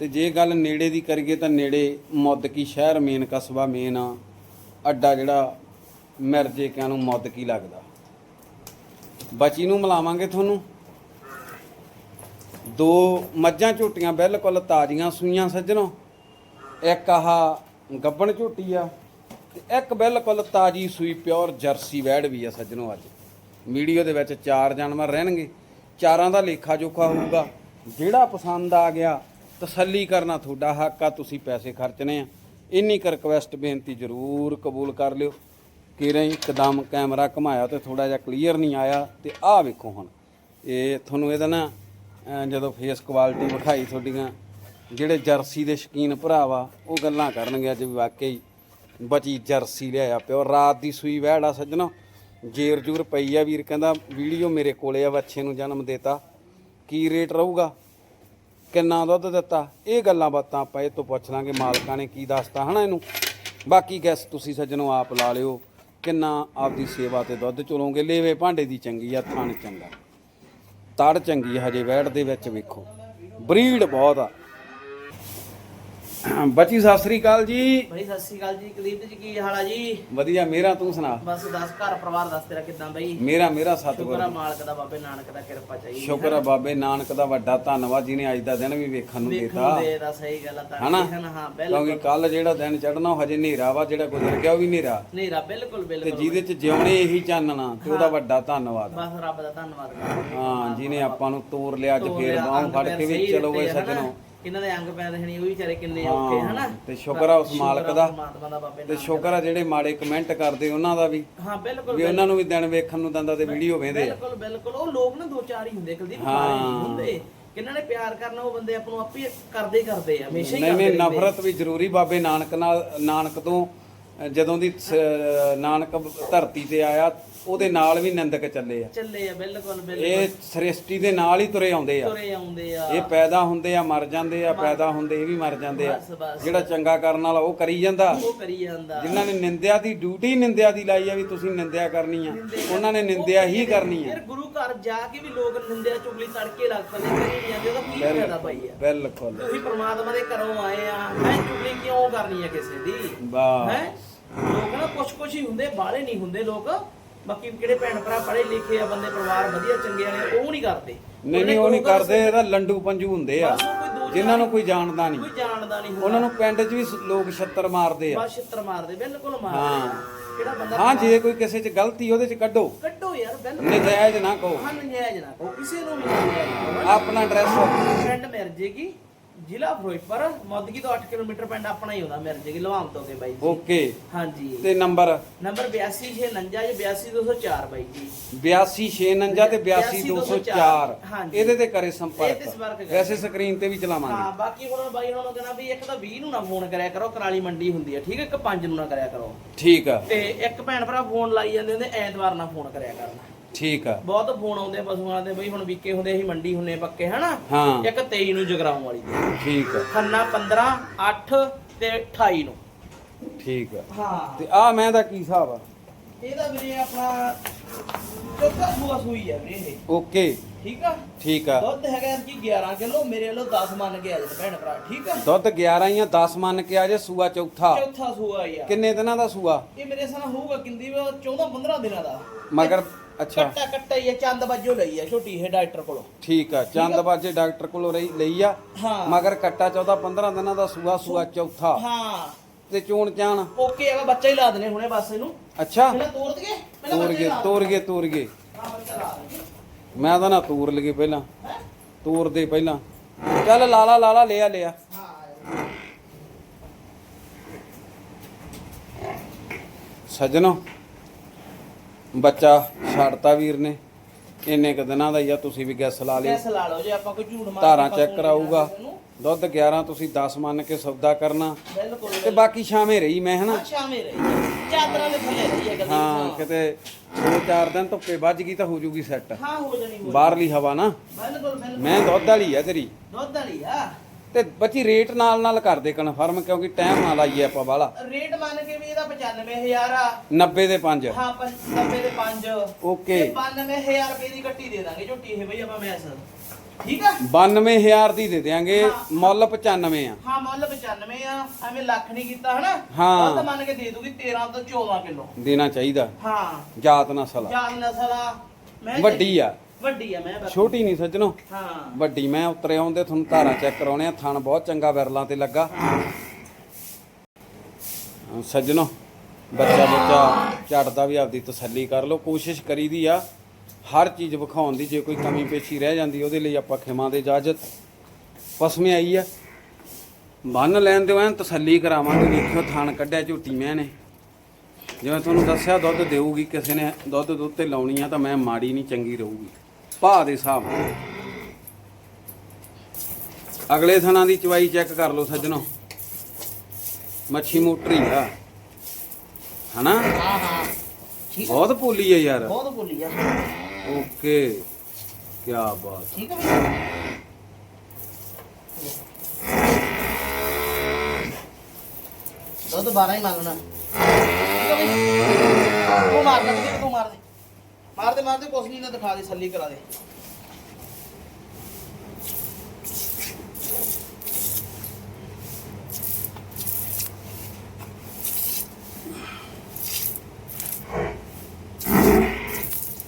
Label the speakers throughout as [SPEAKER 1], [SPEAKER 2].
[SPEAKER 1] ਤੇ ਜੇ ਗੱਲ ਨੇੜੇ ਦੀ ਕਰੀਏ ਤਾਂ ਨੇੜੇ ਮੁੱਦਕੀ ਸ਼ਹਿਰ ਮੇਨ ਕਸਬਾ ਮੇਨ ਆ, ਅੱਡਾ ਜਿਹੜਾ ਮਿਰਜੇ ਕਿਆਂ ਨੂੰ ਮੌਦਕੀ ਲੱਗਦਾ। ਬਚੀ ਨੂੰ ਮਿਲਾਵਾਂਗੇ ਤੁਹਾਨੂੰ। ਦੋ ਮੱਝਾਂ ਝੋਟੀਆਂ ਬਿਲਕੁਲ ਤਾਜ਼ੀਆਂ ਸੂਈਆਂ ਸੱਜਣੋ। ਇੱਕ ਆਹ ਗੱਬਣ ਝੋਟੀ ਆ ਤੇ ਇੱਕ ਬਿਲਕੁਲ ਤਾਜ਼ੀ ਸੂਈ ਪਿਓਰ ਜਰਸੀ ਵੈੜ ਵੀ ਆ ਸੱਜਣੋ ਅੱਜ। ਵੀਡੀਓ ਦੇ ਵਿੱਚ ਚਾਰ ਜਾਨਵਰ ਰਹਿਣਗੇ। ਚਾਰਾਂ ਦਾ ਲੇਖਾ ਜੋਖਾ ਹੋਊਗਾ। ਜਿਹੜਾ ਪਸੰਦ ਆ ਗਿਆ ਤਸੱਲੀ ਕਰਨਾ ਤੁਹਾਡਾ ਹੱਕ ਆ, ਤੁਸੀਂ ਪੈਸੇ ਖਰਚਣੇ ਆ। ਇੰਨੀ ਕੁ ਰਿਕਵੈਸਟ ਬੇਨਤੀ ਜ਼ਰੂਰ ਕਬੂਲ ਕਰ ਲਿਓ। ਕਿ ਕਿਰੇ ਇੱਕਦਮ ਕੈਮਰਾ ਘੁਮਾਇਆ ਤੇ ਥੋੜਾ ਜਿਹਾ ਕਲੀਅਰ ਨਹੀਂ ਆਇਆ ਤੇ ਆਹ ਵੇਖੋ ਹੁਣ। ਇਹ ਤੁਹਾਨੂੰ ਇਹਦਾ ਨਾ ਜਦੋਂ ਫੇਸ ਕੁਆਲਿਟੀ ਵਿਖਾਈ ਤੁਹਾਡੀਆਂ, ਜਿਹੜੇ ਜਰਸੀ ਦੇ ਸ਼ਕੀਨ ਭਰਾ ਵਾ ਉਹ ਗੱਲਾਂ ਕਰਨਗੇ ਅੱਜ ਵੀ ਵਾਕਈ। ਬਚੀ ਜਰਸੀ ਲਿਆਇਆ ਪਿਓ, ਰਾਤ ਦੀ ਸੂਈ ਵਹਿੜ ਆ ਸੱਜਣੋ। ਜੇਰ ਜੂਰ ਪਈ ਆ ਵੀਰ, ਕਹਿੰਦਾ, ਵੀਡੀਓ ਮੇਰੇ ਕੋਲੇ ਆ, ਬੱਚੇ ਨੂੰ ਜਨਮ ਦੇਤਾ। ਕੀ ਰੇਟ ਰਹੂਗਾ? ਕਿੰਨਾ ਦੁੱਧ ਦਿੱਤਾ? ਇਹ ਗੱਲਾਂ ਬਾਤਾਂ ਆਪਾਂ ਇਹ ਤੋਂ ਪੁੱਛ ਲਾਂਗੇ। ਮਾਲਕਾਂ ਨੇ ਕੀ ਦੱਸਤਾ ਹਨਾ ਇਹਨੂੰ? ਬਾਕੀ ਗੈਸ ਤੁਸੀਂ ਸੱਜਣੋ ਆਪ ਲਾ ਲਿਓ। ਕਿੰਨਾ ਆਪਦੀ ਸੇਵਾ ਤੇ ਦੁੱਧ ਚੋਲੋਗੇ ਲੇਵੇ ਭਾਂਡੇ ਦੀ ਚੰਗੀ ਆ, ਥਣ ਚੰਗਾ। ਤੜ ਚੰਗੀ ਹਜੇ ਵੈੜ ਦੇ ਵਿੱਚ ਵੇਖੋ। ਬਰੀਡ ਬਹੁਤ ਆ। ਬੱਚੀ ਸਤਿ ਸ੍ਰੀ ਅਕਾਲ ਜੀ।
[SPEAKER 2] ਬਈ ਸਤਿ ਸ਼੍ਰੀ ਅਕਾਲ ਜੀ। ਕੁਲਦੀਪ ਜੀ ਕੀ ਹਾਲ ਆ ਜੀ?
[SPEAKER 1] ਵਧੀਆ ਮੇਰਾ ਤੂੰ ਸੁਣਾ?
[SPEAKER 2] ਬਸ ਦੱਸ ਘਰ ਪਰਿਵਾਰ ਦੱਸ ਤੇਰਾ ਕਿਦਾਂ ਬਈ?
[SPEAKER 1] ਮੇਰਾ ਮੇਰਾ
[SPEAKER 2] ਸ਼ੁਕਰ ਆ
[SPEAKER 1] ਸਤਿਗੁਰ
[SPEAKER 2] ਮਾਲਕ ਦਾ ਬਾਬੇ ਨਾਨਕ ਦਾ ਕਿਰਪਾ ਚਾਹੀਦੀ
[SPEAKER 1] ਸ਼ੁਕਰ ਆ ਬਾਬੇ ਨਾਨਕ ਦਾ ਵੱਡਾ ਧੰਨਵਾਦ ਜਿਹਨੇ ਅੱਜ ਦਾ ਦਿਨ ਵੀ ਵੇਖਣ ਨੂੰ ਦਿੱਤਾ।
[SPEAKER 2] ਦੇ ਦਾ ਸਹੀ ਗੱਲ ਆ ਤਾਂ
[SPEAKER 1] ਹਨਾ?
[SPEAKER 2] ਹਨ ਹਾਂ
[SPEAKER 1] ਕਿਉਂਕਿ
[SPEAKER 2] ਬਿਲਕੁਲ
[SPEAKER 1] ਕੱਲ ਜਿਹੜਾ ਦਿਨ ਚੜਨਾ ਉਹ ਹਜੇ ਹਨੇਰਾ ਵਾ ਜਿਹੜਾ ਗੁਜ਼ਰ ਗਿਆ ਉਹ ਵੀ ਹਨੇਰਾ।
[SPEAKER 2] ਨੇਰਾ ਬਿਲਕੁਲ
[SPEAKER 1] ਤੇ
[SPEAKER 2] ਬਿਲਕੁਲ
[SPEAKER 1] ਜਿਹਦੇ ਚ ਜਿਉਣੇ ਇਹੀ ਚਾਨਣਾ ਤੇ ਉਹਦਾ ਵੱਡਾ ਧੰਨਵਾਦ।
[SPEAKER 2] ਬਸ ਰੱਬ ਦਾ ਧੰਨਵਾਦ। ਕਰਦੇ
[SPEAKER 1] ਹਾਂ ਜਿਹਨੇ ਆਪਾਂ ਨੂੰ ਤੋਰ ਲਿਆ ਅੱਜ
[SPEAKER 2] ਤੋਰ
[SPEAKER 1] ਫੇਰ
[SPEAKER 2] ਲਿਆ,
[SPEAKER 1] ਬਾਹੋਂ
[SPEAKER 2] ਅੰਗ
[SPEAKER 1] ਫੜ
[SPEAKER 2] ਪੈਰ
[SPEAKER 1] ਕੇ ਵੀ
[SPEAKER 2] ਸਹੀ
[SPEAKER 1] ਚਲੋ ਵੇ
[SPEAKER 2] ਦਿੱਤੇ ਆ, ਹਨਾ?
[SPEAKER 1] ਸੱਜਣੋ
[SPEAKER 2] ਇਹਨਾਂ ਦੇ ਅੰਗ ਪੈਰ ਦੇਖਣੀ ਉਹ ਵੀ ਵਿਚਾਰੇ ਕਿੰਨੇ ਔਖੇ
[SPEAKER 1] ਹਾਂ,
[SPEAKER 2] ਹਨਾ?
[SPEAKER 1] ਤੇ ਸ਼ੁਕਰ ਆ ਉਸ ਮਾਲਕ ਦਾ।
[SPEAKER 2] ਪਰਮਾਤਮਾ ਦਾ ਬਾਬੇ
[SPEAKER 1] ਤੇ ਸ਼ੁਕਰ ਆ ਜਿਹੜੇ ਮਾੜੇ ਕਮੈਂਟ ਕਰਦੇ ਉਹਨਾਂ ਦਾ ਵੀ।
[SPEAKER 2] ਹਾਂ ਬਿਲਕੁਲ
[SPEAKER 1] ਵੀ ਉਹਨਾਂ ਨੂੰ ਵੀ ਦਿਨ ਵੇਖਣ ਨੂੰ ਦੰਦਾ ਤੇ ਵੀਡੀਓ ਵੇਂਦੇ ਆ।
[SPEAKER 2] ਬਿਲਕੁਲ ਬਿਲਕੁਲ। ਉਹ ਲੋਕ ਨਾ ਦੋ ਚਾਰ ਹੀ ਹੁੰਦੇ ਕੁਲਦੀਪ
[SPEAKER 1] ਹਾਂ।
[SPEAKER 2] ਮਾਰੇ ਨਹੀਂ ਹੁੰਦੇ। ਕਿਹਨਾਂ ਨੇ ਪਿਆਰ ਕਰਨਾ ਉਹ ਬੰਦੇ ਆਪਾਂ ਨੂੰ ਆਪੇ ਕਰਦੇ ਹੀ ਕਰਦੇ ਆ ਹਮੇਸ਼ਾ ਹੀ
[SPEAKER 1] ਨਹੀਂ ਨਹੀਂ। ਨਫ਼ਰਤ ਵੀ ਜ਼ਰੂਰੀ ਬਾਬੇ ਨਾਨਕ ਨਾਲ ਨਾਨਕ ਤੋਂ ਜਦੋਂ ਦੀ ਨਾਨਕ ਧਰਤੀ ਤੇ ਆਇਆ ਉਹਦੇ ਨਾਲ ਵੀ ਨਿੰਦਕ ਚੱਲੇ ਆ।
[SPEAKER 2] ਚੱਲੇ ਆ ਬਿਲਕੁਲ ਬਿਲਕੁਲ।
[SPEAKER 1] ਇਹ ਸ੍ਰਿਸ਼ਟੀ ਦੇ ਨਾਲ ਹੀ ਤੁਰੇ ਆਉਂਦੇ ਆ।
[SPEAKER 2] ਤੁਰੇ ਆਉਂਦੇ ਆ।
[SPEAKER 1] ਇਹ ਪੈਦਾ ਹੁੰਦੇ ਆ ਮਰ ਜਾਂਦੇ ਆ ਪੈਦਾ ਹੁੰਦੇ ਇਹ ਵੀ ਮਰ ਜਾਂਦੇ ਆ।
[SPEAKER 2] ਬਸ ਬਸ।
[SPEAKER 1] ਜਿਹੜਾ ਚੰਗਾ ਕਰਨ ਵਾਲਾ ਉਹ ਕਰੀ ਜਾਂਦਾ।
[SPEAKER 2] ਉਹ ਕਰੀ ਜਾਂਦਾ।
[SPEAKER 1] ਜਿਨ੍ਹਾਂ ਨੇ ਨਿੰਦਿਆ ਦੀ ਡਿਊਟੀ ਨਿੰਦਿਆ ਦੀ ਲਾਈ ਆ ਵੀ ਤੁਸੀਂ ਨਿੰਦਿਆ ਕਰਨੀ ਆ। ਉਹਨਾਂ ਨੇ ਨਿੰਦਿਆ ਹੀ ਕਰਨੀ ਆ।
[SPEAKER 2] ਯਾਰ ਗੁਰੂ ਘਰ ਜਾ ਕੇ ਵੀ ਲੋਕ ਨਿੰਦਿਆ ਚੁਗਲੀ ਤੜਕੇ ਲੱਗ ਪੈਂਦੇ ਕਰੀ ਨਹੀਂ ਜਾਂਦੇ ਉਹਦਾ ਕੀ ਫਾਇਦਾ ਭਾਈ ਆ?
[SPEAKER 1] ਬਿਲਕੁਲ।
[SPEAKER 2] ਤੁਸੀਂ ਪ੍ਰਮਾਤਮਾ ਦੇ ਘਰੋਂ ਆਏ ਆ ਮੈਂ ਚੁਗਲੀ ਕਿਉਂ ਕਰਨੀ ਆ ਕਿਸੇ ਦੀ?
[SPEAKER 1] ਵਾਹ
[SPEAKER 2] ਹੈ? ਲੋਕ ਨਾ ਕੁਛ ਕੁਛ ਹੀ ਹੁੰਦੇ ਬਾਹਲੇ ਨਹੀਂ ਹੁੰਦੇ ਲੋਕ। ਬਾਕੀ ਕਿਹੜੇ ਭੈਣ ਭਰਾ ਪੜ੍ਹੇ ਲਿਖੇ ਆ ਬੰਦੇ ਪਰਿਵਾਰ ਵਧੀਆ ਚੰਗੇ ਵਾਲੇ ਉਹ ਨਹੀਂ ਕਰਦੇ।
[SPEAKER 1] ਨਹੀਂ ਨਹੀਂ ਉਹ ਨਹੀਂ ਕਰਦੇ ਇਹਦਾ ਲੰਡੂ ਪੰਜੂ ਹੁੰਦੇ ਆ। ਜਿਨ੍ਹਾਂ ਨੂੰ ਕੋਈ ਜਾਣਦਾ ਨਹੀਂ।
[SPEAKER 2] ਕੋਈ ਜਾਣਦਾ ਨਹੀਂ
[SPEAKER 1] ਉਹਨਾਂ ਨੂੰ ਪਿੰਡ 'ਚ ਵੀ ਲੋਕ ਛੱਤਰ ਮਾਰਦੇ ਆ।
[SPEAKER 2] ਬਸ ਛਿੱਤਰ ਮਾਰਦੇ ਬਿਲਕੁਲ ਮਾਰਦੇ।
[SPEAKER 1] ਹਾਂ।
[SPEAKER 2] ਆ। ਕਿਹੜਾ ਬੰਦਾ
[SPEAKER 1] ਹਾਂ ਜੇ ਕੋਈ ਕਿਸੇ 'ਚ ਗਲਤੀ ਉਹਦੇ 'ਚ ਕੱਢੋ।
[SPEAKER 2] ਕੱਢੋ ਯਾਰ ਬਿਲਕੁਲ।
[SPEAKER 1] ਨਜਾਇਜ਼ ਨਾ ਕਹੋ।
[SPEAKER 2] ਹਾਂ ਨਜਾਇਜ਼ ਨਾ ਕਹੋ। ਕਿਸੇ ਨੂੰ ਵੀ ਨਜਾਇਜ਼
[SPEAKER 1] ਆਪਣਾ ਐਡਰੈਸ
[SPEAKER 2] ਪਿੰਡ ਮਿਰਜੇਗੀ ਜ਼ਿਲ੍ਹਾ ਫਿਰੋਜ਼ਪੁਰ ਮੋਦਗੀ ਤੋਂ 8 ਕਿਲੋਮੀਟਰ ਪਿੰਡ ਆਪਣਾ ਹੀ ਹੁੰਦਾ ਮਿਰਜੇਗੀ ਲਵਾਮ ਤੋਂ ਕੇ ਬਾਈ ਜੀ।
[SPEAKER 1] ਓਕੇ।
[SPEAKER 2] ਹਾਂਜੀ।
[SPEAKER 1] ਤੇ ਨੰਬਰ?
[SPEAKER 2] ਨੰਬਰ 8269 ਜੀ 82204 ਬਾਈ ਜੀ।
[SPEAKER 1] 8269 ਤੇ 82204
[SPEAKER 2] ਹਾਂਜੀ।
[SPEAKER 1] ਇਹਦੇ ਤੇ ਕਰੇ
[SPEAKER 2] ਇਹ ਤੇ
[SPEAKER 1] ਸੰਪਰਕ
[SPEAKER 2] ਸੰਪਰਕ ਕਰੇ।
[SPEAKER 1] ਵੈਸੇ ਸਕਰੀਨ ਤੇ ਵੀ ਚਲਾਵਾਂਗੇ।
[SPEAKER 2] ਹਾਂ ਬਾਕੀ ਹੁਣ ਬਾਈ ਹੁਣ ਕਹਿੰਦਾ ਵੀ ਇੱਕ ਤਾਂ 20 ਨੂੰ ਨਾ ਫੋਨ ਕਰਿਆ ਕਰੋ ਕਰਾਲੀ ਮੰਡੀ ਹੁੰਦੀ ਹੈ ਠੀਕ ਹੈ ਇੱਕ 5 ਨੂੰ ਨਾ ਕਰਿਆ ਕਰੋ।
[SPEAKER 1] ਠੀਕ ਆ।
[SPEAKER 2] ਤੇ ਇੱਕ ਭੈਣ ਭਰਾ ਫੋਨ ਲਾਈ ਜਾਂਦੇ ਹੁੰਦੇ ਐਤਵਾਰ ਨਾ ਫੋਨ ਕਰਿਆ ਕਰਨਾ।
[SPEAKER 1] ਠੀਕ ਆ।
[SPEAKER 2] ਬਹੁਤ ਫੋਨ ਆਉਂਦੇ ਪਸ਼ੂਆਂ ਦੇ ਬਈ ਹੁਣ ਵਿਕੇ ਹੁੰਦੇ ਅਸੀਂ ਮੰਡੀ ਹੁੰਨੇ ਪੱਕੇ ਹਨਾ?
[SPEAKER 1] ਹਾਂ।
[SPEAKER 2] ਇੱਕ 23 ਨੂੰ ਜਗਰਾਉਂ ਵਾਲੀ ਦੇ।
[SPEAKER 1] ਠੀਕ ਆ।
[SPEAKER 2] ਖੰਨਾ 15 8 ਤੇ 28 ਨੂੰ।
[SPEAKER 1] ਠੀਕ ਆ।
[SPEAKER 2] ਹਾਂ।
[SPEAKER 1] ਤੇ ਆ ਮੈਂ ਦਾ ਕੀ ਹਿਸਾਬ ਆ?
[SPEAKER 2] ਇਹਦਾ ਵੀਰੇ ਆਪਣਾ ਚੌਥਾ ਸੂਆ ਸੂਈ ਹੈ ਵੀਰੇ ਇਹ।
[SPEAKER 1] ਓਕੇ।
[SPEAKER 2] ਠੀਕ ਆ?
[SPEAKER 1] ਠੀਕ ਆ।
[SPEAKER 2] ਦੁੱਧ ਹੈਗਾ ਕਿ 11 ਕਿਲੋ ਮੇਰੇ ਵੱਲੋਂ 10 ਮੰਨ ਕੇ ਆ ਜੇ ਭੈਣ ਭਰਾ ਠੀਕ ਆ?
[SPEAKER 1] ਦੁੱਧ 11 ਜਾਂ 10 ਮੰਨ ਕੇ ਆ ਜੇ ਸੂਆ ਚੌਥਾ।
[SPEAKER 2] ਚੌਥਾ ਸੂਆ ਆ।
[SPEAKER 1] ਕਿੰਨੇ ਦਿਨਾਂ ਦਾ ਸੂਆ?
[SPEAKER 2] ਇਹ ਮੇਰੇ ਸਾਹ ਹੋਊਗਾ ਕਿੰਦੀ 14 15 ਦਿਨਾਂ ਦਾ।
[SPEAKER 1] ਮਗਰ ਅੱਛਾ।
[SPEAKER 2] ਕੱਟਾ ਕੱਟਾ ਹੀ ਚੰਦ ਬਾਜੋ ਲਈ ਆ ਛੋਟੀ ਇਹ ਡਾਕਟਰ ਕੋਲੋਂ।
[SPEAKER 1] ਠੀਕ ਆ ਚੰਦਬਾਜੇ ਡਾਕਟਰ ਕੋਲੋਂ ਰਹੀ ਲਈ ਆ।
[SPEAKER 2] ਹਾਂ।
[SPEAKER 1] ਮਗਰ ਕੱਟਾ 14 15 ਦਿਨਾਂ ਦਾ ਸੂਆ ਸੂਆ ਚੌਥਾ।
[SPEAKER 2] ਹਾਂ।
[SPEAKER 1] ਤੇ ਚੋਣ ਚਾਣ?
[SPEAKER 2] ਓਕੇ ਹੈਗਾ ਬੱਚਾ ਹੀ ਲਾ ਦਨੇ ਹੁਣੇ ਬਸ ਇਹਨੂੰ।
[SPEAKER 1] ਅੱਛਾ।
[SPEAKER 2] ਪਹਿਲਾਂ ਤੋੜ ਦਈਏ ਪਹਿਲਾਂ
[SPEAKER 1] ਤੋਰ
[SPEAKER 2] ਬੱਚਾ ਹੀ
[SPEAKER 1] ਗਏ
[SPEAKER 2] ਲਾ
[SPEAKER 1] ਤੋਰ ਗਏ ਤੋਰ ਗਏ।
[SPEAKER 2] ਹਾਂ ਬੱਚਾ ਲਾ ਦਈਏ।
[SPEAKER 1] ਮੈਂ ਤਾਂ ਨਾ ਤੋਰ ਲਗੇ ਪਹਿਲਾਂ। ਤੋਰ ਦੇ ਪਹਿਲਾਂ। ਚੱਲ ਲਾਲਾ ਲਾਲਾ ਲਿਆ ਲਿਆ।
[SPEAKER 2] ਹਾਂ
[SPEAKER 1] ਸੱਜਣੋ ਬੱਚਾ ਛੱਡਤਾ ਵੀਰ ਨੇ। ਇੰਨੇ ਕ ਦਿਨਾਂ ਦਾ ਹੀ ਆ ਤੁਸੀਂ ਵੀ ਗੈਸ ਲਾ ਲਿਓ।
[SPEAKER 2] ਗੈਸ ਲਾ ਲਓ ਜੇ ਆਪਾਂ ਕੋਈ ਝੂਠ ਮਾਰ
[SPEAKER 1] ਧਾਰਾਂ ਚੈੱਕ ਕਰਾਊਗਾ। ਦੁੱਧ 11 ਤੁਸੀਂ 10 ਮੰਨ ਕੇ ਸੌਦਾ ਕਰਨਾ।
[SPEAKER 2] ਬਿਲਕੁਲ
[SPEAKER 1] ਤੇ ਬਾਕੀ ਸ਼ਾਮੇ ਰਹੀ ਮੈਂ ਹਨਾ?
[SPEAKER 2] ਸ਼ਾਮੇ ਰਹੀ। ਚਾਦਰਾਂ ਦੇ ਥੱਲੇ ਰਹੀ ਹੈ ਗੱਡੀ
[SPEAKER 1] ਹਾਂ ਕਿਤੇ 2-4 ਦਿਨ ਧੁੱਪੇ ਵੱਜ ਗਈ ਤਾਂ ਹੋ ਜੂਗੀ ਸੈੱਟ
[SPEAKER 2] ਹਾਂ ਹੋ ਜਾਣੀ।
[SPEAKER 1] ਬਾਹਰਲੀ ਹਵਾ ਨਾ।
[SPEAKER 2] ਬਿਲਕੁਲ ਬਿਲਕੁਲ।
[SPEAKER 1] ਮੈਂ ਦੁੱਧ ਵਾਲੀ ਆ ਤੇਰੀ।
[SPEAKER 2] ਦੁੱਧ ਵਾਲੀ ਆ?
[SPEAKER 1] ਤੇ ਬੱਚੀ ਰੇਟ ਨਾਲ ਨਾਲ ਕਰ ਦੇ ਕਨਫਰਮ ਕਿਉਂਕਿ ਟਾਈਮ ਨਾਲ ਆਈਏ ਆਪਾਂ ਬਾਹਲਾ
[SPEAKER 2] ਰੇਟ ਮੰਨ ਕੇ ਵੀ ਇਹਦਾ 95000 ਆ।
[SPEAKER 1] 90 ਦੇ 5
[SPEAKER 2] ਹਾਂ 90 ਦੇ 5
[SPEAKER 1] ਓਕੇ।
[SPEAKER 2] 92000 ਰੁਪਏ ਦੀ ਕੱਟੀ ਦੇ ਦਾਂਗੇ ਝੋਟੀ ਇਹ ਬਈ ਆਪਾਂ ਮੈਸ। ਠੀਕ ਆ?
[SPEAKER 1] 92000 ਦੀ ਦੇ ਦਿਆਂਗੇ
[SPEAKER 2] ਹਾਂ।
[SPEAKER 1] ਮੁੱਲ 95 ਆ।
[SPEAKER 2] ਹਾਂ ਮੁੱਲ 95 ਆ ਐਵੇਂ ਲੱਖ ਨਹੀਂ ਕੀਤਾ ਹਨਾ?
[SPEAKER 1] ਹਾਂ।
[SPEAKER 2] ਦੁੱਧ ਮੰਨ ਕੇ ਦੇ ਦੂਗੀ 13 ਤੋਂ 14 ਕਿਲੋ।
[SPEAKER 1] ਦੇਣਾ ਚਾਹੀਦਾ।
[SPEAKER 2] ਹਾਂ।
[SPEAKER 1] ਜਾਤ ਨਸਲ ਆ।
[SPEAKER 2] ਜਾਨ ਨਸਲ ਆ।
[SPEAKER 1] ਵੱਡੀ ਆ।
[SPEAKER 2] ਵੱਡੀ ਆ ਮੈਂ ਬਸ।
[SPEAKER 1] ਛੋਟੀ ਨਹੀਂ ਸੱਜਣੋ।
[SPEAKER 2] ਹਾਂ।
[SPEAKER 1] ਵੱਡੀ ਮੈਂ ਉਤਰੇ ਆਉਂਦੇ ਤੁਹਾਨੂੰ ਧਾਰਾਂ ਚੈੱਕ ਕਰਾਉਣੇ ਆ। ਥਣ ਬਹੁਤ ਚੰਗਾ ਵਿਰਲਾਂ ਤੇ ਲੱਗਾ। ਸੱਜਣੋ ਬੱਚਾ ਬੱਚਾ ਝੜਦਾ ਵੀ ਆਪਦੀ ਤਸੱਲੀ ਕਰ ਲਓ। ਕੋਸ਼ਿਸ਼ ਕਰੀਦੀ ਆ ਹਰ ਚੀਜ਼ ਵਿਖਾਉਣ ਦੀ। ਜੇ ਕੋਈ ਕਮੀ ਪੇਸ਼ੀ ਰਹਿ ਜਾਂਦੀ ਉਹਦੇ ਲਈ ਆਪਾਂ ਖਿਮਾ ਦੇ ਇਜਾਜ਼ਤ। ਪਸਮੇ ਆਈ ਆ। ਬੰਨ ਲੈਣ ਦਿਓ ਐਨ ਤਸੱਲੀ ਕਰਾਵਾਂਗੇ। ਵੇਖਿਓ ਥਣ ਕੱਢਿਆ ਝੂਟੀ ਮੈਂ ਨੇ। ਜਿਵੇਂ ਤੁਹਾਨੂੰ ਦੱਸਿਆ ਦੁੱਧ ਦੇਊਗੀ ਕਿਸੇ ਨੇ ਦੁੱਧ ਦੁੱਧ ਤੇ ਲਾਉਣੀ ਆ ਤਾਂ ਮੈਂ ਮਾੜੀ ਨਹੀਂ ਚੰਗੀ ਰਹੂਗੀ। ਭਾਅ ਦੇ ਹਿਸਾਬ ਨਾਲ ਅਗਲੇ ਥਣਾ ਦੀ ਚਵਾਈ ਚੈੱਕ ਕਰ ਲਓ ਸੱਜਣੋ। ਮੱਛੀ ਮੋਟਰੀ ਆ। ਹਨਾ?
[SPEAKER 2] ਹਾਂ ਹਾਂ ਠੀਕ
[SPEAKER 1] ਬਹੁਤ ਪੋਲੀ ਆ ਯਾਰ।
[SPEAKER 2] ਬਹੁਤ ਬੋਲੀ ਆ।
[SPEAKER 1] ਓਕੇ। ਕੀ ਬਾਤ।
[SPEAKER 2] ਠੀਕ ਬਈ। ਦੁੱਧ 12 ਹੀ ਮੰਗਣਾ। ਠੀਕ ਆ ਬਈ। ਉਹ ਮਾਰ ਦੇ ਤੂੰ ਮਾਰ ਦੇ। ਮਾਰ ਦੇ ਮਾਰ ਦੇ ਕੁਛ ਨਹੀਂ ਨਾ ਦਿਖਾ ਦੇ ਸੱਲੀ ਕਰਾ ਦੇ।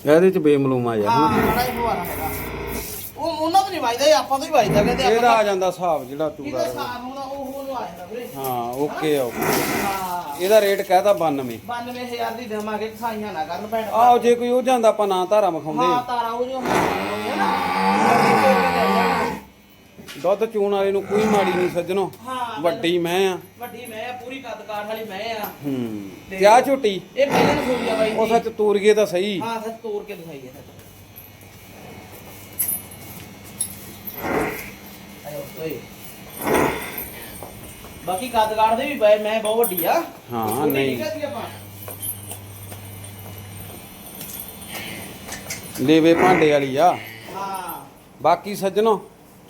[SPEAKER 1] ਇਹਦੇ ਚ ਬੇਮਲੂਮਾ ਯਾਰ।
[SPEAKER 2] ਹਾਂ। ਬੜਾ ਹੀ ਫਵਾਰਾ ਹੈਗਾ। ਉਹ ਉਹਨਾਂ ਤੋਂ ਨਹੀਂ ਵੱਜਦਾ ਇਹ ਆਪਾਂ ਤੋਂ ਹੀ ਵੱਜਦਾ ਕਹਿੰਦੇ
[SPEAKER 1] ਇਹਦਾ ਆ
[SPEAKER 2] ਆਪਾਂ
[SPEAKER 1] ਜਾਂਦਾ ਹਿਸਾਬ ਜਿਹੜਾ
[SPEAKER 2] ਇਹਦਾ
[SPEAKER 1] ਟੂਰਾ
[SPEAKER 2] ਹਿਸਾਬ ਹੋਣਾ ਉਹ ਉਹਨੂੰ ਆ ਜਾਂਦਾ ਵੀਰੇ।
[SPEAKER 1] ਹਾਂ ਓਕੇ ਆ ਓਕੇ।
[SPEAKER 2] ਹਾਂ।
[SPEAKER 1] ਇਹਦਾ ਰੇਟ ਕਹਿਤਾ 92
[SPEAKER 2] 92000 ਦੀ ਦੇਵਾਂਗੇ ਸਾਈਆਂ ਨਾ ਕਰਨ ਭੈਣ
[SPEAKER 1] ਆਓ ਜੇ ਕੋਈ ਉਹ ਜਾਂਦਾ ਆਪਾਂ ਨਾ ਧਾਰਾ
[SPEAKER 2] ਹਾਂ
[SPEAKER 1] ਵਿਖਾਉਂਦੇ
[SPEAKER 2] ਤਾਰਾ ਉਹ ਜੋ ਨਾ।
[SPEAKER 1] ਦੁੱਧ ਚੂਣ ਵਾਲੇ ਨੂੰ ਕੋਈ ਮਾੜੀ ਨਹੀਂ ਸੱਜਣੋ।
[SPEAKER 2] ਹਾਂ
[SPEAKER 1] ਵੱਡੀ ਮੈਂ ਆ।
[SPEAKER 2] ਵੱਡੀ ਮੈਂ ਆ ਪੂਰੀ ਕੱਦ ਕਾਠ ਵਾਲੀ ਮੈਂ ਆ।
[SPEAKER 1] ਹੂੰ।
[SPEAKER 2] ਤੇ-
[SPEAKER 1] ਕਿਆ ਝੋਟੀ?
[SPEAKER 2] ਇਹ ਪਹਿਲਾਂ ਨੂੰ ਸੂਈ ਆ ਬਾਈ
[SPEAKER 1] ਉਹ
[SPEAKER 2] ਜੀ।
[SPEAKER 1] ਸੱਚ ਤੂਰੀਏ ਤਾਂ ਸਹੀ।
[SPEAKER 2] ਹਾਂ ਸੱਚ ਤੋੜ ਕੇ ਦਿਖਾਈ ਹੈ ਆਇਓ ਓਏ ਬਾਕੀ ਕੱਦ ਕਾਠ ਦੇ ਵੀ ਬਾਈ ਮੈਂ ਬਹੁਤ ਵੱਡੀ ਆ।
[SPEAKER 1] ਹਾਂ, ਨਹੀਂ। ਲੇਵੇ ਭਾਂਡੇ ਵਾਲੀ ਆ।
[SPEAKER 2] ਹਾਂ।
[SPEAKER 1] ਬਾਕੀ ਸੱਜਣੋ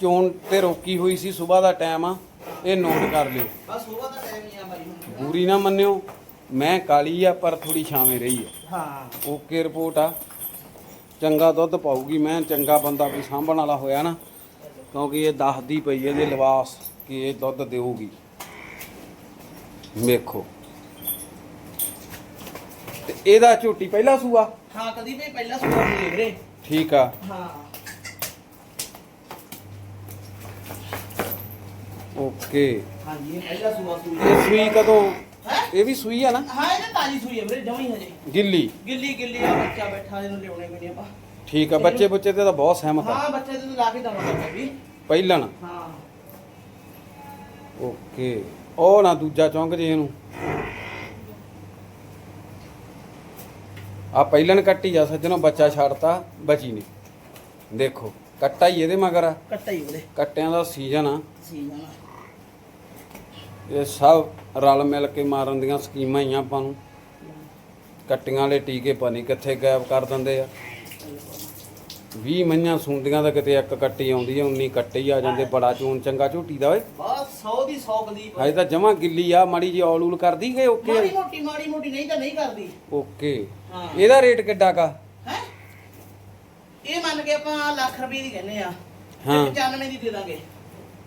[SPEAKER 1] ਚੋਣ ਤੇ ਰੋਕੀ ਹੋਈ ਸੀ ਸਵੇਰ ਦਾ ਟਾਈਮ ਆ ਇਹ ਨੋਟ ਕਰ ਲਿਓ।
[SPEAKER 2] ਬਸ ਹੋਗਾ ਤਾਂ ਟਾਈਮ ਹੀ ਆ ਬਾਈ ਹੁਣ
[SPEAKER 1] ਬੂਰੀ ਨਾ ਮੰਨਿਓ ਮੈਂ ਕਾਲੀ ਆ ਪਰ ਥੋੜੀ ਛਾਵੇਂ ਰਹੀ ਆ।
[SPEAKER 2] ਹਾਂ।
[SPEAKER 1] ਓਕੇ ਰਿਪੋਰਟ ਆ। ਚੰਗਾ ਦੁੱਧ ਪਾਊਗੀ ਮੈਂ ਚੰਗਾ ਬੰਦਾ ਕੋਈ ਸਾਂਭਣ ਵਾਲਾ ਹੋਇਆ ਨਾ ਕਿਉਂਕਿ ਇਹ ਦੱਸਦੀ ਪਈ ਇਹਦੇ ਲਿਬਾਸ ਕਿ ਇਹ ਦੁੱਧ ਦੇਊਗੀ। ਵੇਖੋ। ਤੇ ਇਹਦਾ ਝੋਟੀ ਪਹਿਲਾ ਸੂਆ?
[SPEAKER 2] ਹਾਂ ਕਦੀ ਵੀ ਪਹਿਲਾਂ ਸੁਣਾ ਨਹੀਂ ਵੀਰੇ
[SPEAKER 1] ਠੀਕ ਆ।
[SPEAKER 2] ਹਾਂ।
[SPEAKER 1] ਓਕੇ।
[SPEAKER 2] ਹਾਂਜੀ ਇਹ ਪਹਿਲਾ ਸੂਈ।
[SPEAKER 1] ਇਹ ਸੂਈ ਕਦੋਂ?
[SPEAKER 2] ਹੈ?
[SPEAKER 1] ਇਹ ਵੀ ਸੂਈ ਆ ਨਾ?
[SPEAKER 2] ਹਾਂ ਇਹ ਤਾਜੀ ਸੂਈ ਹੈ ਵੀਰੇ ਜਮੀ ਹਜੇ।
[SPEAKER 1] ਗਿੱਲੀ।
[SPEAKER 2] ਗਿੱਲੀ ਗਿੱਲੀ ਆ ਬੱਚਾ ਬੈਠਾ ਇਹਨੂੰ ਲਿਆਉਣੇ ਵੀ ਨਹੀਂ ਆਪਾਂ।
[SPEAKER 1] ਠੀਕ ਆ ਬੱਚੇ ਬੁੱਚੇ ਤੇ ਤਾਂ ਬਹੁਤ ਸਹਿਮਤ ਆ।
[SPEAKER 2] ਹਾਂ ਬੱਚੇ ਤੇ ਲਾ ਕੇ ਦਵਾਂਗੇ ਵੀ।
[SPEAKER 1] ਪਹਿਲਣ।
[SPEAKER 2] ਹਾਂ।
[SPEAKER 1] ਓਕੇ। ਉਹ ਨਾ ਦੂਜਾ ਚੌਂਕ ਜੇ ਇਹਨੂੰ। ਆ ਪਹਿਲਣ ਕੱਟੀ ਆ ਸੱਜਣੋ ਬੱਚਾ ਛੱਡਤਾ ਬਚੀ ਨਹੀਂ ਦੇਖੋ ਕੱਟਾ ਹੀ ਇਹਦੇ ਮਗਰ ਆ।
[SPEAKER 2] ਕੱਟਾ ਹੀ ਵੀਰੇ
[SPEAKER 1] ਕੱਟਿਆਂ ਦਾ ਸੀਜ਼ਨ ਆ।
[SPEAKER 2] ਸੀ ਜਾਣਾ
[SPEAKER 1] ਇਹ ਸਭ ਰਲ ਮਿਲ ਕੇ ਮਾਰਨ ਦੀਆਂ ਸਕੀਮਾਂ ਹੀ ਆ ਆਪਾਂ ਨੂੰ। ਕੱਟੀਆਂ ਵਾਲੇ ਟੀਕੇ ਪਾਣੀ ਕਿੱਥੇ ਗਾਇਬ ਕਰ ਦਿੰਦੇ ਆ। 20 ਮਈਆਂ ਸੁੰਦੀਆਂ ਦਾ ਕਿਤੇ ਇੱਕ ਕੱਟੀ ਆਉਂਦੀ ਆ 19 ਕੱਟੇ ਹੀ ਆ ਜਾਂਦੇ ਬੜਾ ਚੂਨ ਚੰਗਾ ਝੋਟੀ ਦਾ ਓਏ।
[SPEAKER 2] ਬਸ 100 ਦੀ 100 ਕਦੀਪ
[SPEAKER 1] ਹਜੇ ਤਾਂ ਜਮਾ ਗਿੱਲੀ ਆ ਮਾੜੀ ਜੀ ਔਲ ਊਲ ਕਰਦੀ ਗਏ ਓਕੇ?
[SPEAKER 2] ਮਾੜੀ ਮੋਟੀ ਮਾੜੀ ਮੋਟੀ ਨਹੀਂ ਤਾਂ ਨਹੀਂ ਕਰਦੀ।
[SPEAKER 1] ਓਕੇ।
[SPEAKER 2] ਹਾਂ।
[SPEAKER 1] ਇਹਦਾ ਰੇਟ ਕਿੱਡਾ ਕਾ?
[SPEAKER 2] ਹੈ? ਇਹ ਮੰਨ ਕੇ ਆਪਾਂ ਲੱਖ ਰੁਪਏ ਦੀ ਕਹਿੰਦੇ ਆ।
[SPEAKER 1] ਹਾਂ।
[SPEAKER 2] 95 ਦੀ ਦੇ ਦਾਂਗੇ।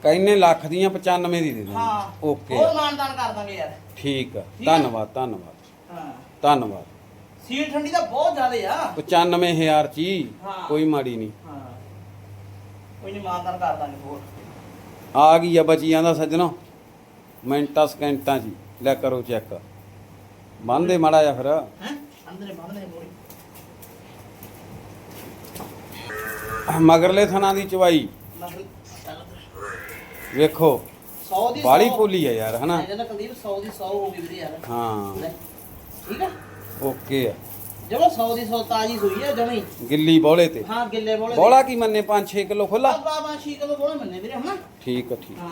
[SPEAKER 1] ਕਹਿੰਨੇ ਲੱਖ ਦੀਆਂ 95 ਦੀ ਦੇ ਦੇ
[SPEAKER 2] ਹਾਂ।
[SPEAKER 1] ਓਕੇ।
[SPEAKER 2] ਹੋਰ ਮਾਨਦਾਨ ਕਰ ਦਾਂਗੇ ਯਾਰ।
[SPEAKER 1] ਠੀਕ ਆ।
[SPEAKER 2] ਠੀਕ ਆ।
[SPEAKER 1] ਧੰਨਵਾਦ ਧੰਨਵਾਦ।
[SPEAKER 2] ਹਾਂ।
[SPEAKER 1] ਧੰਨਵਾਦ।
[SPEAKER 2] ਸੀਲ ਠੰਡੀ ਦਾ ਬਹੁਤ ਜ਼ਿਆਦੇ ਆ।
[SPEAKER 1] 95000 ਚ ਹੀ
[SPEAKER 2] ਹਾਂ।
[SPEAKER 1] ਕੋਈ ਮਾੜੀ ਨਹੀਂ।
[SPEAKER 2] ਹਾਂ। ਕੋਈ ਨਹੀਂ ਮਾਨਦਾਨ ਕਰ ਦਾਂਗੇ ਹੋਰ।
[SPEAKER 1] ਆ ਗਈ ਆ ਬਚੀਆਂ ਦਾ ਸੱਜਣੋ। ਮਿੰਟਾਂ ਸਕਿੰਟਾਂ ਜੀ ਲੈ ਕਰੋ ਚੈੱਕ। ਬੰਦੇ ਮਾੜਾ ਜਾ ਫਿਰ।
[SPEAKER 2] ਹੈ? ਅੰਦਰੇ ਬੰਦਨੇ ਮੋੜੀ
[SPEAKER 1] ਮਗਰਲੇ ਥਣਾ ਦੀ ਚਵਾਈ। ਵੇਖੋ
[SPEAKER 2] 100 ਦੀ
[SPEAKER 1] ਬਾਲੀ
[SPEAKER 2] 100
[SPEAKER 1] ਪੋਲੀ ਆ ਯਾਰ ਹਨਾ?
[SPEAKER 2] ਮੈਂ ਕਹਿੰਦਾ ਕੁਲਦੀਪ 100 ਦੀ 100 ਹੋ ਗਈ ਵੀਰੇ ਯਾਰ।
[SPEAKER 1] ਹਾਂ।
[SPEAKER 2] ਲੈ, ਠੀਕ ਆ?
[SPEAKER 1] ਓਕੇ ਆ।
[SPEAKER 2] ਜਮਾ 100 ਦੀ 100 ਤਾਜੀ ਸੂਈ ਹੈ ਜਮੀ।
[SPEAKER 1] ਗਿੱਲੀ ਬੋਲੇ ਤੇ।
[SPEAKER 2] ਹਾਂ ਗਿੱਲੇ ਬੋਲੇ
[SPEAKER 1] ਬੋਲਾ ਕੀ ਮੰਨੇ? 5-6 ਕਿਲੋ ਖੁੱਲਾ
[SPEAKER 2] ਬਾਬਾ ਬਾ ਛੀ ਕਿਲੋ ਬੋਲੇ ਮੰਨੇ ਵੀਰੇ ਹਨਾ?
[SPEAKER 1] ਠੀਕ ਆ ਠੀਕ
[SPEAKER 2] ਹਾਂ।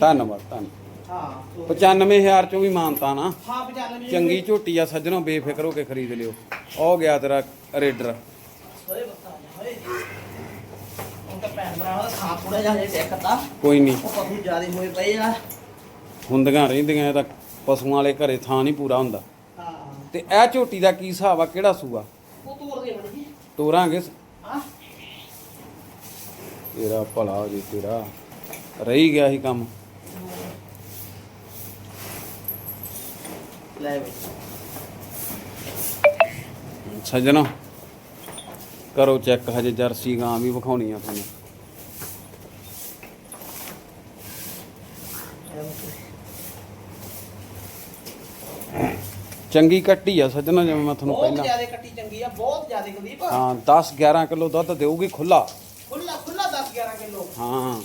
[SPEAKER 1] ਧੰਨਵਾਦ ਧੰਨਵਾਦ।
[SPEAKER 2] ਹਾਂ
[SPEAKER 1] 95000 ਚੋਂ ਵੀ ਮਾਨਤਾ ਨਾ।
[SPEAKER 2] ਹਾਂ 95
[SPEAKER 1] ਚੰਗੀ ਝੋਟੀ ਆ ਸੱਜਣੋ ਬੇਫਿਕਰ ਹੋ ਕੇ ਖਰੀਦ ਲਿਓ। ਉਹ ਗਿਆ ਤੇਰਾ ਰੇਡਰ। ਕੋਈ ਨਹੀਂ।
[SPEAKER 2] ਉਹ ਪਸ਼ੂ ਜਿਆਦੇ ਹੋਏ ਪਏ ਆ।
[SPEAKER 1] ਹੁੰਦੀਆਂ ਰਹਿੰਦੀਆਂ ਇਹ ਤਾਂ ਪਸ਼ੂਆਂ ਵਾਲੇ ਘਰੇ ਥਾਂ ਨਹੀਂ ਪੂਰਾ ਹੁੰਦਾ। ਤੇ ਇਹ ਝੋਟੀ ਦਾ ਕੀ ਹਿਸਾਬ ਆ? ਕਿਹੜਾ ਸੂਆ?
[SPEAKER 2] ਉਹ ਤੋਰ ਦੇ ਬੜੀ।
[SPEAKER 1] ਤੋਰਾਂਗੇ
[SPEAKER 2] ਹਾਂ।
[SPEAKER 1] ਤੇਰਾ ਭਲਾ ਜੇ ਤੇਰਾ। ਰਹੀ ਗਿਆ ਸੀ ਕੰਮ।
[SPEAKER 2] ਲੈ ਬਈ
[SPEAKER 1] ਸੱਜਣੋ ਕਰੋ ਚੈੱਕ ਹਜੇ ਜਰਸੀ ਗਾਂ ਵੀ ਵਿਖਾਉਣੀ ਆ ਤੁਹਾਨੂੰ। ਚੰਗੀ ਕੱਟੀ ਆ ਸੱਜਣੋ ਜਿਵੇਂ ਮੈਂ ਤੁਹਾਨੂੰ
[SPEAKER 2] ਬਹੁਤ
[SPEAKER 1] ਪਹਿਲਾਂ
[SPEAKER 2] ਜਿਆਦੇ ਕੱਟੀ ਚੰਗੀ ਆ ਬਹੁਤ ਜਿਆਦੇ ਕੁਲਦੀਪ
[SPEAKER 1] ਹਾਂ 10 11 ਕਿਲੋ ਦੁੱਧ ਦੇਊਗੀ ਖੁੱਲਾ
[SPEAKER 2] ਖੁੱਲਾ ਖੁੱਲਾ 10 11 ਕਿਲੋ।
[SPEAKER 1] ਹਾਂ।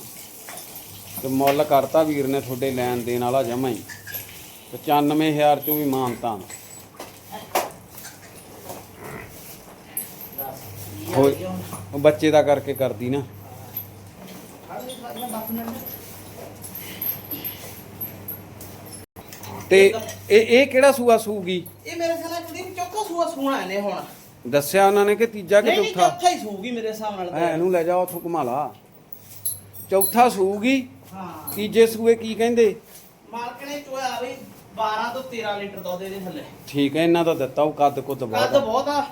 [SPEAKER 1] ਤੇ ਮੁੱਲ ਕਰਤਾ ਵੀਰ ਨੇ ਤੁਹਾਡੇ ਲੈਣ ਦੇਣ ਵਾਲਾ ਜਮਾ ਹੀ। 95000 ਚੋਂ ਵੀ ਮਾਨਤਾ ਹੋਏ ਬੱਚੇ ਦਾ ਕਰਕੇ ਕਰਦੀ ਨਾ। ਤੇ ਇਹ ਇਹ ਕਿਹੜਾ ਸੂਆ ਸੂਗੀ?
[SPEAKER 2] ਇਹ ਮੇਰੇ ਸਾਹਮਣੇ ਕੁਲਦੀਪ ਚੌਥਾ ਸੂਆ ਸੂਣਾ ਇਹਨੇ ਹੁਣ।
[SPEAKER 1] ਦੱਸਿਆ ਉਹਨਾਂ ਨੇ ਕਿ ਤੀਜਾ ਕਿ
[SPEAKER 2] ਨਹੀਂ ਨਹੀਂ
[SPEAKER 1] ਚੌਥਾ?
[SPEAKER 2] ਚੌਥਾ ਹੀ ਸੂਗੀ ਮੇਰੇ ਹਿਸਾਬ ਨਾਲ
[SPEAKER 1] ਐ ਇਹਨੂੰ ਲੈ ਜਾ ਉੱਥੋਂ ਘੁਮਾ ਲਾ। ਚੌਥਾ ਸੂਗੀ?
[SPEAKER 2] ਹਾਂ।
[SPEAKER 1] ਤੀਜੇ ਸੂਏ ਕੀ ਕਹਿੰਦੇ?
[SPEAKER 2] ਮਾਲਕ ਨੇ ਚੋਇਆ ਬਈ 12 ਤੋਂ 13 ਲੀਟਰ ਦੁੱਧ ਇਹਦੇ ਥੱਲੇ।
[SPEAKER 1] ਠੀਕ ਹੈ ਇਹਨਾਂ ਦਾ ਦਿੱਤਾ ਉਹ ਕੱਦ ਕੁੱਦ
[SPEAKER 2] ਕੱਦ
[SPEAKER 1] ਬਹੁਤ ਆ।
[SPEAKER 2] ਬਹੁਤ ਆ।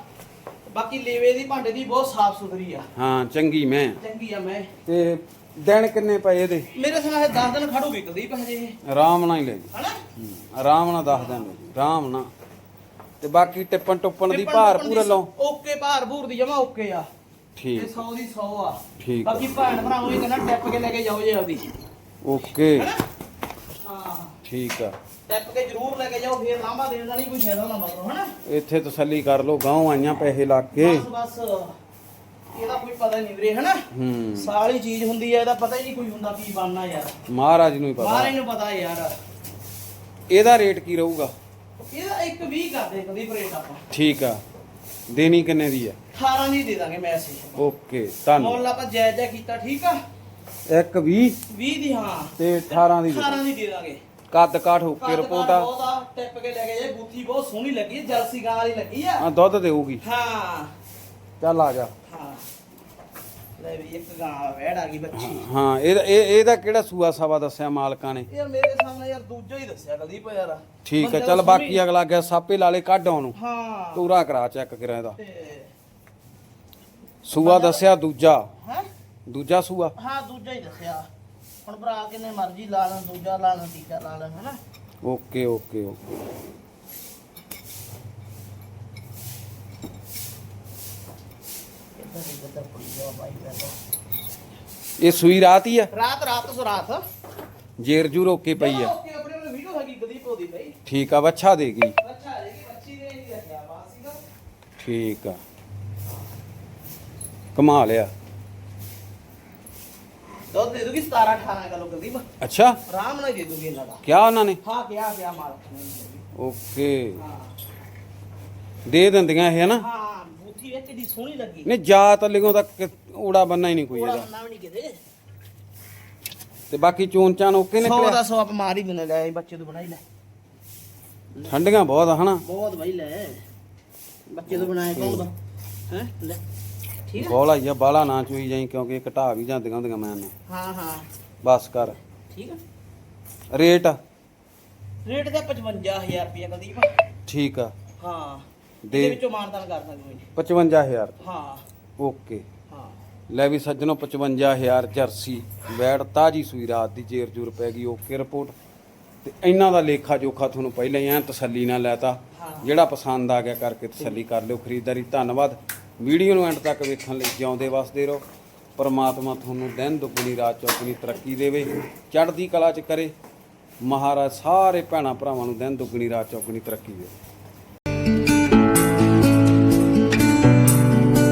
[SPEAKER 2] ਬਾਕੀ ਲੇਵੇ ਦੀ ਭਾਂਡੇ ਦੀ ਬਹੁਤ ਸਾਫ਼ ਸੁਥਰੀ ਆ।
[SPEAKER 1] ਹਾਂ ਚੰਗੀ ਮੈਂ।
[SPEAKER 2] ਚੰਗੀ ਆ ਮੈਂ।
[SPEAKER 1] ਤੇ ਦਿਨ ਕਿੰਨੇ ਪਏ ਇਹਦੇ?
[SPEAKER 2] ਮੇਰੇ ਸਾਹਮਣੇ 10 ਦਿਨ ਖੜੂਗੀ ਕੁਲਦੀਪ ਹਜੇ ਇਹ।
[SPEAKER 1] ਆਰਾਮ ਨਾਲ ਹੀ ਲੈ ਜੀ।
[SPEAKER 2] ਹਨਾ?
[SPEAKER 1] ਹੂੰ, ਆਰਾਮ ਨਾਲ ਦੱਸ ਦਿੰਦੇ ਜੀ ਆਰਾਮ ਨਾਲ। ਤੇ ਬਾਕੀ ਟਿੱਪਣ ਟੁੱਪਣ ਦੀ ਭਾਰ ਪੂਰਾ ਲਓ।
[SPEAKER 2] ਓਕੇ ਭਾਰ ਭੂਰ ਦੀ ਜਮਾ ਓਕੇ ਆ। ਤੇ
[SPEAKER 1] ਠੀਕ
[SPEAKER 2] 100 ਦੀ 100 ਆ।
[SPEAKER 1] ਠੀਕ ਆ।
[SPEAKER 2] ਬਾਕੀ ਭੈਣ ਭਰਾਵਾਂ ਇਹ ਕਹਿੰਦਾ ਟੈਪ ਕੇ ਲੈ ਕੇ ਜਾਓ ਜੇ ਆਪਦੀ।
[SPEAKER 1] ਓਕੇ।
[SPEAKER 2] ਹੈਨਾ? ਹਾਂ।
[SPEAKER 1] ਠੀਕ ਆ।
[SPEAKER 2] ਟੈਪ ਕੇ ਜ਼ਰੂਰ ਲੈ ਕੇ ਜਾਓ ਫੇਰ ਲਾਂਭਾ ਦੇਣ ਦਾ ਨਹੀਂ ਕੋਈ ਫਾਇਦਾ ਨਾ ਮਤਲਬ ਹਨਾ?
[SPEAKER 1] ਇੱਥੇ ਤਸੱਲੀ ਕਰ ਲਓ ਗਾਉਂ ਆਈਆਂ ਪੈਸੇ ਲੱਗ ਕੇ।
[SPEAKER 2] ਬਸ ਬਸ। ਇਹਦਾ ਕੋਈ ਪਤਾ ਨਹੀਂ ਵੀਰੇ ਹਨਾ?
[SPEAKER 1] ਹੂੰ।
[SPEAKER 2] ਸਾਲੀ ਚੀਜ਼ ਹੁੰਦੀ ਹੈ ਇਹਦਾ ਪਤਾ ਹੀ ਨਹੀਂ ਕੋਈ ਹੁੰਦਾ ਕੀ ਬਣਨਾ ਯਾਰ।
[SPEAKER 1] ਮਹਾਰਾਜ ਨੂੰ ਹੀ ਪਤਾ।
[SPEAKER 2] ਬਾਹਰ ਨੂੰ ਪਤਾ ਯਾਰ।
[SPEAKER 1] ਇਹਦਾ ਰੇਟ ਕੀ ਰਹੂਗਾ?
[SPEAKER 2] ਇਹਦਾ ਇੱਕ 20 ਕਰਦੇ ਕਦੀ ਰੇਟ ਆਪਾਂ।
[SPEAKER 1] ਠੀਕ ਆ। ਦੇਣੀ ਕਿੰਨੇ ਦੀ ਆ?
[SPEAKER 2] 18 ਦੀ ਦੇ ਦਾਂਗੇ ਮੈਸੇਜ
[SPEAKER 1] ਓਕੇ ਧੰਨਵਾਦ
[SPEAKER 2] ਮੁੱਲ ਆਪਾਂ ਜਾਇਜ਼ ਜਿਹਾ ਕੀਤਾ ਠੀਕ ਆ?
[SPEAKER 1] ਇੱਕ 20
[SPEAKER 2] 20 ਦੀ ਹਾਂ।
[SPEAKER 1] ਤੇ 18 ਦੀ ਦੇ
[SPEAKER 2] 18 ਦੀ ਦੇ ਦਾਂਗੇ।
[SPEAKER 1] ਕੱਦ ਕਾਠ ਹੋ ਕੇ
[SPEAKER 2] ਕੱਦ
[SPEAKER 1] ਰਿਪੋਰਟ ਆ
[SPEAKER 2] ਬਹੁਤ ਆ ਟਿੱਪ ਕੇ ਲੈ ਕੇ ਜਾਏ ਬੂਥੀ ਬਹੁਤ ਸੋਹਣੀ ਲੱਗੀ ਹੈ, ਜਰਸੀ ਗਾਂ ਵਾਲੀ ਲੱਗੀ ਆ।
[SPEAKER 1] ਆ ਦੁੱਧ ਦੇਊਗੀ।
[SPEAKER 2] ਹਾਂ।
[SPEAKER 1] ਚੱਲ ਆ ਜਾ।
[SPEAKER 2] ਹਾਂ। ਲੈ ਵੀ ਇੱਕ ਗਾਂ ਵੈੜ ਆ ਗਈ ਬੱਚੀ।
[SPEAKER 1] ਹਾਂ ਇਹਦਾ ਇਹ ਇਹਦਾ ਕਿਹੜਾ ਸੂਆ ਸਵਾ ਦੱਸਿਆ ਮਾਲਕਾਂ ਨੇ?
[SPEAKER 2] ਯਾਰ ਮੇਰੇ ਸਾਹਮਣੇ ਯਾਰ ਦੂਜਾ ਹੀ ਦੱਸਿਆ ਕਦੀ ਪਾ ਯਾਰ।
[SPEAKER 1] ਠੀਕ ਹੈ ਚੱਲ ਬਾਕੀ ਅਗਲਾ ਗਿਆ ਸਾਪੇ ਲਾਲੇ ਕੱਢ ਉਹਨੂੰ।
[SPEAKER 2] ਹਾਂ।
[SPEAKER 1] ਪੂਰਾ ਕਰਾ ਚੈੱਕ ਕਰਾਂ ਇਹਦਾ।
[SPEAKER 2] ਤੇ
[SPEAKER 1] ਸੂਆ ਦੱਸਿਆ ਦੂਜਾ।
[SPEAKER 2] ਹੈ?
[SPEAKER 1] ਦੂਜਾ ਸੂਆ?
[SPEAKER 2] ਹਾਂ ਦੂਜਾ ਹੀ ਦੱਸਿਆ। ਹੁਣ ਭਰਾ ਕਿੰਨੇ ਮਰਜ਼ੀ ਲਾ ਲੈਣ ਦੂਜਾ ਲਾ ਲੈਣ ਤੀਜਾ ਲਾ ਲੈਣ ਹਨਾ?
[SPEAKER 1] ਓਕੇ ਓਕੇ ਓਕੇ
[SPEAKER 2] ਕਿੱਧਰ ਕਿੱਧਰ ਪੜੀ ਜਾ ਬਾਈ ਬੈਠਾ
[SPEAKER 1] ਇਹ ਸੂਈ ਰਾਤ ਹੀ ਆ?
[SPEAKER 2] ਰਾਤ ਰਾਤ ਸੋ ਰਾਤ।
[SPEAKER 1] ਜੇਰ ਜੂ ਰੋਕੇ ਪਈ ਆ।
[SPEAKER 2] ਓਕੇ ਆਪਣੇ ਕੋਲ ਵੀਡੀਓ ਹੈਗੀ ਗਦੀ ਪੋਦੀ ਬਈ
[SPEAKER 1] ਠੀਕ ਆ ਵੱਛਾ
[SPEAKER 2] ਬੱਚੀ ਦੇ ਨਹੀਂ ਰੱਖਿਆ ਬਾਸੀ ਦਾ
[SPEAKER 1] ਠੀਕ ਆ। ਕਮਾ ਲਿਆ।
[SPEAKER 2] ਦੁੱਧ ਦੇ ਦੂਗੀ 17 18 ਕਿਲੋ ਗਦੀ
[SPEAKER 1] ਅੱਛਾ।
[SPEAKER 2] ਆਰਾਮ ਨਾਲ ਦੇ ਦੂਗੀ ਇਹਨਾਂ ਦਾ।
[SPEAKER 1] ਕਿਆ ਉਹਨਾਂ ਨੇ?
[SPEAKER 2] ਹਾਂ ਕਿਹਾ ਕਿਹਾ ਮਾਲਕ ਨੇ।
[SPEAKER 1] ਓਕੇ।
[SPEAKER 2] ਹਾਂ।
[SPEAKER 1] ਦੇ ਦਿੰਦੀਆਂ ਇਹ ਹਨਾ?
[SPEAKER 2] ਹਾਂ ਸੋਹਣੀ ਲੱਗੀ।
[SPEAKER 1] ਨਹੀਂ ਜਾਤ ਲਿਗੋਂ ਤੱਕ ਊੜਾ ਬੰਨਾ ਹੀ ਨਹੀਂ ਕੋਈ ਇਹਦਾ।
[SPEAKER 2] ਬੰਨਾ ਵੀ ਨਹੀਂ ਕਿਤੇ।
[SPEAKER 1] ਤੇ ਬਾਕੀ ਚੂਨ ਚਾਨ ਓਕੇ
[SPEAKER 2] 100
[SPEAKER 1] ਨਿਕਲਿਆ
[SPEAKER 2] ਦਾ 100 ਆਪ ਮਾਰ ਹੀ ਲੈ ਬੱਚੇ ਤੋਂ ਬਣਾਈ ਲੈ।
[SPEAKER 1] ਠੰਡੀਆਂ ਬਹੁਤ ਆ ਹਨਾ?
[SPEAKER 2] ਬਹੁਤ ਭਾਈ ਲੈ। ਬੱਚੇ ਤੋਂ ਬਣਾਏ ਕੌਣ ਦਾ ਹੈ? ਲੈ। ਠੀਕ ਹੈ
[SPEAKER 1] ਗੋਲਾ ਹੀ ਆ ਬਾਲਾ ਨਾ ਚੋਈ ਜਾਈ ਕਿਉਂਕਿ ਇਹ ਘਟਾ ਵੀ ਜਾਂਦੀਆਂ ਹੁੰਦੀਆਂ ਮੈਂ ਨੇ
[SPEAKER 2] ਹਾਂ ਹਾਂ।
[SPEAKER 1] ਬਸ ਕਰ।
[SPEAKER 2] ਠੀਕ ਹੈ
[SPEAKER 1] ਰੇਟ?
[SPEAKER 2] ਰੇਟ ਦਾ 55000 ਰੁਪਏ ਕਦੀਪ
[SPEAKER 1] ਠੀਕ ਆ।
[SPEAKER 2] ਹਾਂ।
[SPEAKER 1] ਦੇ-
[SPEAKER 2] ਦੇ ਵਿੱਚੋਂ ਮਾਨਤਾਨ ਕਰ ਸਕਦੇ ਹੋ
[SPEAKER 1] 55000
[SPEAKER 2] ਹਾਂ।
[SPEAKER 1] ਓਕੇ।
[SPEAKER 2] ਹਾਂ।
[SPEAKER 1] ਲੈ ਵੀ ਸੱਜਣੋ 55000 ਜਰਸੀ। ਵੈੜ ਤਾਜੀ ਸੂਈ ਰਾਤ ਦੀ ਜੇਰ ਜੂਰ ਪੈ ਗਈ ਓਕੇ ਰਿਪੋਰਟ। ਤੇ ਇਹਨਾਂ ਦਾ ਲੇਖਾ ਜੋਖਾ ਤੁਹਾਨੂੰ ਪਹਿਲਾਂ ਹੀ ਐ ਤਸੱਲੀ ਨਾਲ ਲੈਤਾ। ਜਿਹੜਾ ਪਸੰਦ ਆ ਗਿਆ ਕਰਕੇ ਤਸੱਲੀ ਕਰ ਲਿਓ ਖਰੀਦਦਾਰੀ ਧੰਨਵਾਦ। ਵੀਡੀਓ ਨੂੰ ਐਂਡ ਤੱਕ ਵੇਖਣ ਲਈ ਜਿਉਂਦੇ ਵਸਦੇ ਰਹੋ। ਪਰਮਾਤਮਾ ਤੁਹਾਨੂੰ ਦਿਨ ਦੁੱਗਣੀ ਰਾਤ ਚੌਗਣੀ ਤਰੱਕੀ ਦੇਵੇ। ਚੜ੍ਹਦੀ ਕਲਾ ਚ ਕਰੇ। ਮਹਾਰਾਜ ਸਾਰੇ ਭੈਣਾਂ ਭਰਾਵਾਂ ਨੂੰ ਦਿਨ ਦੁੱਗਣੀ ਰਾਤ ਚੌਗਣੀ ਤਰੱਕੀ ਦੇਵੇ।